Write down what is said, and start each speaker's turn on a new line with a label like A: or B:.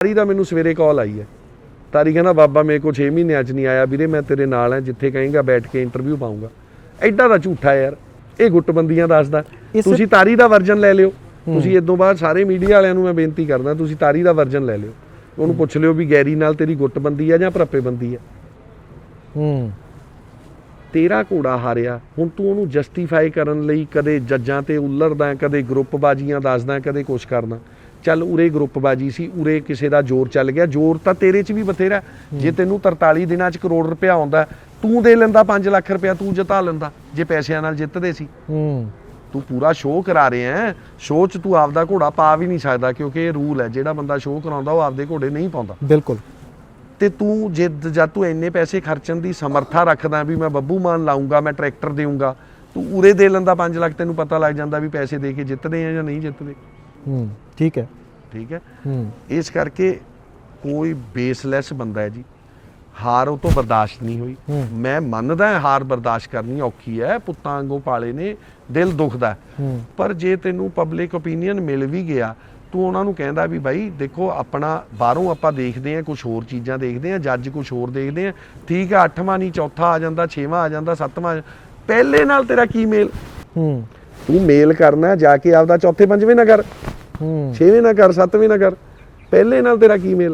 A: ਤਾਰੀ ਦਾ ਮੈਨੂੰ ਸਵੇਰੇ ਕਾਲ ਆਈ ਹੈ। ਤਾਰੀ ਕਹਿੰਦਾ ਬਾਬਾ ਮੇਰੇ ਕੋ 6 ਮਹੀਨਿਆਂ ਚ ਨਹੀਂ ਆਇਆ ਵੀਰੇ ਮੈਂ ਤੇਰੇ ਨਾਲ ਹਾਂ ਜਿੱਥੇ ਕਹੇਂਗਾ ਬੈਠ ਕੇ ਇੰਟਰਵਿਊ ਪਾਉਂਗਾ ਐਡਾ ਦਾ ਝੂਠਾ ਯਾਰ। ਇਹ ਗੁੱਟਬੰਦੀਆਂ ਦੱਸਦਾ।
B: ਇਸ-
A: ਤੁਸੀਂ ਤਾਰੀ ਦਾ ਵਰਜਨ ਲੈ ਲਿਓ। ਤੁਸੀਂ ਇਦੋਂ ਬਾਅਦ ਸਾਰੇ ਮੀਡੀਆ ਵਾਲਿਆਂ ਨੂੰ ਮੈਂ ਬੇਨਤੀ ਕਰਦਾ ਤੁਸੀਂ ਤਾਰੀ ਦਾ ਵਰਜਨ ਲੈ ਲਿਓ। ਉਹਨੂੰ ਪੁੱਛ ਲਿਓ ਵੀ ਗੈਰੀ ਨਾਲ ਤੇਰੀ ਗੁੱਟਬੰਦੀ ਆ ਜਾਂ ਭਰਪੇਬੰਦੀ ਆ
B: ਹੂੰ।
A: ਤੇਰਾ ਘੋੜਾ ਹਾਰਿਆ ਹੁਣ ਤੂੰ ਉਹਨੂੰ ਜਸਟੀਫਾਈ ਕਰਨ ਲਈ ਕਦੇ ਜੱਜਾਂ ਤੇ ਉਲਰਦਾ ਕਦੇ ਗਰੁੱਪਬਾਜ਼ੀਆਂ ਦੱਸਦਾ ਕਦੇ ਕੁਛ ਕਰਦਾ। ਚੱਲ ਉਰੇ ਗਰੁੱਪਬਾਜ਼ੀ ਸੀ ਉਰੇ ਕਿਸੇ ਦਾ ਜ਼ੋਰ ਚੱਲ ਗਿਆ। ਜ਼ੋਰ ਤਾਂ ਤੇਰੇ 'ਚ ਵੀ ਬਥੇਰਾ ਜੇ ਤੈਨੂੰ 43 ਦਿਨਾਂ 'ਚ ਕਰੋੜ ਰੁਪਇਆ ਆਉਂਦਾ ਤੂੰ ਦੇ ਲੈਂਦਾ 5 ਲੱਖ ਰੁਪਇਆ ਤੂੰ ਜਿਤਾ ਲੈਂਦਾ ਜੇ ਪੈਸਿਆਂ ਨਾਲ ਜਿੱਤਦੇ ਸੀ।
B: ਹੂੰ।
A: ਤੂੰ ਪੂਰਾ ਸ਼ੋਅ ਕਰਾ ਰਿਹਾ ਹੈ। ਸ਼ੋਅ 'ਚ ਤੂੰ ਆਪਦਾ ਘੋੜਾ ਪਾ ਵੀ ਨਹੀਂ ਸਕਦਾ ਕਿਉਂਕਿ ਇਹ ਰੂਲ ਹੈ ਜਿਹੜਾ ਬੰਦਾ ਸ਼ੋਅ ਕਰਾਉਂਦਾ ਉਹ ਆਪਦੇ ਘੋੜੇ ਨਹੀਂ ਪਾਉਂਦਾ।
B: ਬਿਲਕੁਲ।
A: ਤੇ ਤੂੰ ਜੇ ਜਦ ਤੂੰ ਇੰਨੇ ਪੈਸੇ ਖਰਚਣ ਦੀ ਸਮਰੱਥਾ ਰੱਖਦਾ ਵੀ ਮੈਂ ਬੱਬੂ ਮਾਨ ਲਾਉਂਗਾ ਮੈਂ ਟਰੈਕਟਰ ਦੇਊਂਗਾ ਤੂੰ ਉਰੇ ਦੇ ਲੈਂਦਾ 5 ਲੱਖ ਤੈਨੂੰ ਪਤਾ ਲੱਗ ਜਾਂਦਾ ਵੀ ਪੈਸੇ ਦੇ ਕੇ ਜਿੱਤਦੇ ਆ ਜਾਂ ਨਹੀਂ ਜਿੱਤਦੇ।
B: ਹੂੰ ਠੀਕ ਹੈ।
A: ਠੀਕ ਹੈ।
B: ਹੂੰ।
A: ਇਸ ਕਰਕੇ ਕੋਈ ਬੇਸਲੈਸ ਬੰਦਾ ਹੈ ਜੀ। ਹਾਰ ਉਹ ਤੋਂ ਬਰਦਾਸ਼ਤ ਨਹੀਂ ਹੋਈ।
B: ਹੂੰ।
A: ਮੈਂ ਮੰਨਦਾ ਹਾਂ ਹਾਰ ਬਰਦਾਸ਼ਤ ਕਰਨੀ ਔਖੀ ਹੈ ਪੁੱਤਾਂ ਵਾਂਗੂ ਪਾਲੇ ਨੇ ਦਿਲ ਦੁਖਦਾ ਹੈ।
B: ਹੂੰ।
A: ਪਰ ਜੇ ਤੈਨੂੰ ਪਬਲਿਕ ਓਪੀਨੀਅਨ ਮਿਲ ਵੀ ਗਿਆ ਤੂੰ ਉਹਨਾਂ ਨੂੰ ਕਹਿੰਦਾ ਵੀ ਬਾਈ ਦੇਖੋ ਆਪਣਾ ਬਾਹਰੋਂ ਆਪਾਂ ਦੇਖਦੇ ਆ ਕੁਝ ਹੋਰ ਚੀਜ਼ਾਂ ਦੇਖਦੇ ਆ ਜੱਜ ਕੁਝ ਹੋਰ ਦੇਖਦੇ ਆ ਠੀਕ ਆ ਅੱਠਵਾਂ ਨਹੀਂ ਚੌਥਾ ਆ ਜਾਂਦਾ ਛੇਵਾਂ ਆ ਜਾਂਦਾ ਸੱਤਵਾਂ ਆ- ਪਹਿਲੇ ਨਾਲ ਤੇਰਾ ਕੀ ਮੇਲ?
B: ਹੂੰ।
A: ਤੂੰ ਮੇਲ ਕਰਨਾ ਜਾ ਕੇ ਆਪਦਾ ਚੌਥੇ ਪੰਜਵੇਂ ਨਾ ਕਰ
B: ਹੂੰ।
A: ਛੇਵੇਂ ਨਾ ਕਰ ਸੱਤਵੇਂ ਨਾ ਕਰ ਪਹਿਲੇ ਨਾਲ ਤੇਰਾ ਕੀ ਮੇਲ